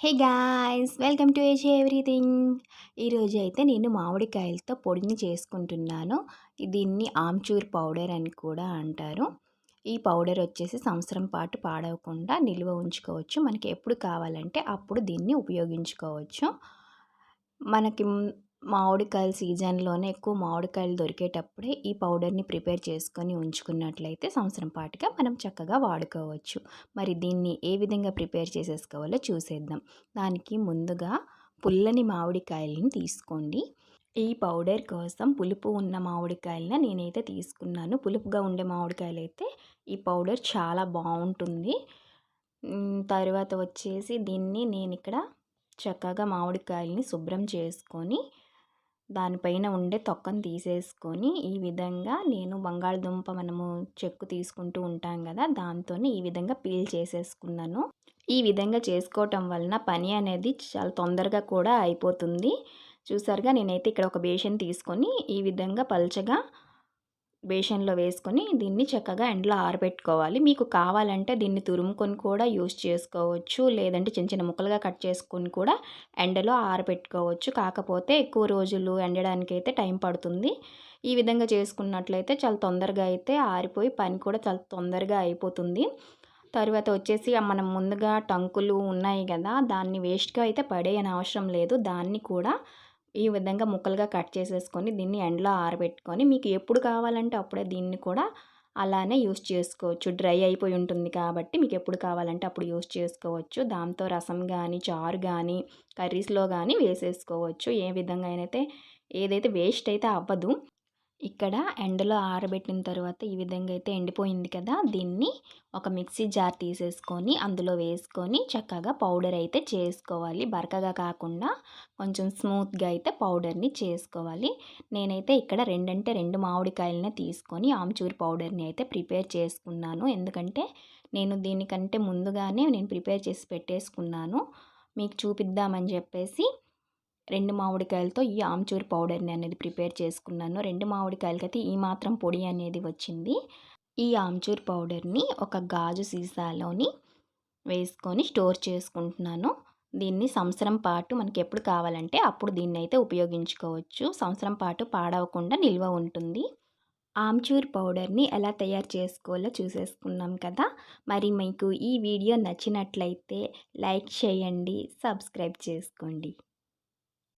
Hey guys welcome to AG everything ఈరోజు అయితే నేను మామిడికాయలతో పొడిని చేసుకుంటున్నాను. దీన్ని ఆమ్చూర్ పౌడర్ అని కూడా అంటారు. ఈ పౌడర్ వచ్చేసి సంవత్సరం పాటు పాడవకుండా నిల్వ ఉంచుకోవచ్చు. మనకి ఎప్పుడు కావాలంటే అప్పుడు దీన్ని ఉపయోగించుకోవచ్చు. మనకి మామిడికాయల సీజన్లోనే ఎక్కువ మామిడికాయలు దొరికేటప్పుడే ఈ పౌడర్ని ప్రిపేర్ చేసుకొని ఉంచుకున్నట్లయితే సంవత్సరం పాటుగా మనం చక్కగా వాడుకోవచ్చు. మరి దీన్ని ఏ విధంగా ప్రిపేర్ చేసేసుకోవాలో చూసేద్దాం. దానికి ముందుగా పుల్లని మామిడికాయలని తీసుకోండి. ఈ పౌడర్ కోసం పులుపు ఉన్న మామిడికాయలను నేనైతే తీసుకున్నాను. పులుపుగా ఉండే మామిడికాయలు అయితే ఈ పౌడర్ చాలా బాగుంటుంది. తర్వాత వచ్చేసి దీన్ని నేను ఇక్కడ చక్కగా మామిడికాయలని శుభ్రం చేసుకొని దానిపైన ఉండే తొక్కను తీసేసుకొని ఈ విధంగా నేను బంగాళదుంప మనము చెక్కు తీసుకుంటూ ఉంటాం కదా దాంతో ఈ విధంగా పీల్ చేసేసుకున్నాను. ఈ విధంగా చేసుకోవటం వలన పని అనేది చాలా తొందరగా కూడా అయిపోతుంది. చూసారుగా నేనైతే ఇక్కడ ఒక బేషన్ తీసుకొని ఈ విధంగా పల్చగా బేషన్లో వేసుకొని దీన్ని చక్కగా ఎండలో ఆరబెట్టుకోవాలి. మీకు కావాలంటే దీన్ని తురుముకొని కూడా యూస్ చేసుకోవచ్చు. లేదంటే చిన్న చిన్న ముక్కలుగా కట్ చేసుకొని కూడా ఎండలో ఆరబెట్టుకోవచ్చు. కాకపోతే ఎక్కువ రోజులు ఎండడానికి అయితే టైం పడుతుంది. ఈ విధంగా చేసుకున్నట్లయితే చాలా తొందరగా అయితే ఆరిపోయి పని కూడా చాలా తొందరగా అయిపోతుంది. తర్వాత వచ్చేసి మనం ముందుగా టంకులు ఉన్నాయి కదా దాన్ని వేస్ట్గా అయితే పడేయని అవసరం లేదు. దాన్ని కూడా ఈ విధంగా ముక్కలుగా కట్ చేసేసుకొని దీన్ని ఎండలో ఆరబెట్టుకొని మీకు ఎప్పుడు కావాలంటే అప్పుడే దీన్ని కూడా అలానే యూస్ చేసుకోవచ్చు. డ్రై అయిపోయి ఉంటుంది కాబట్టి మీకు ఎప్పుడు కావాలంటే అప్పుడు యూస్ చేసుకోవచ్చు. దాంతో రసం కానీ చారు కానీ కర్రీస్లో కానీ వేసేసుకోవచ్చు. ఏ విధంగా అయితే ఏదైతే వేస్ట్ అయితే అవ్వదు. ఇక్కడ ఎండలో ఆరబెట్టిన తర్వాత ఈ విధంగా అయితే ఎండిపోయింది కదా దీన్ని ఒక మిక్సీ జార్ తీసేసుకొని అందులో వేసుకొని చక్కగా పౌడర్ అయితే చేసుకోవాలి. బరకగా కాకుండా కొంచెం స్మూత్గా అయితే పౌడర్ని చేసుకోవాలి. నేనైతే ఇక్కడ రెండంటే రెండు మామిడికాయలనే తీసుకొని ఆమ్చూర్ పౌడర్ని అయితే ప్రిపేర్ చేసుకున్నాను. ఎందుకంటే నేను దీనికంటే ముందుగానే నేను ప్రిపేర్ చేసి పెట్టేసుకున్నాను. మీకు చూపిద్దామని చెప్పేసి రెండు మామిడికాయలతో ఈ ఆమ్చూర్ పౌడర్ని అనేది ప్రిపేర్ చేసుకున్నాను. రెండు మామిడికాయలకైతే ఈ మాత్రం పొడి అనేది వచ్చింది. ఈ ఆమ్చూర్ పౌడర్ని ఒక గాజు సీసాలోని వేసుకొని స్టోర్ చేసుకుంటున్నాను. దీన్ని సంవత్సరం పాటు మనకి ఎప్పుడు కావాలంటే అప్పుడు దీన్ని అయితే ఉపయోగించుకోవచ్చు. సంవత్సరం పాటు పాడవకుండా నిల్వ ఉంటుంది. ఆమ్చూర్ పౌడర్ని ఎలా తయారు చేసుకోవాలో చూసేసుకున్నాం కదా. మరి మీకు ఈ వీడియో నచ్చినట్లయితే లైక్ చేయండి సబ్స్క్రైబ్ చేసుకోండి.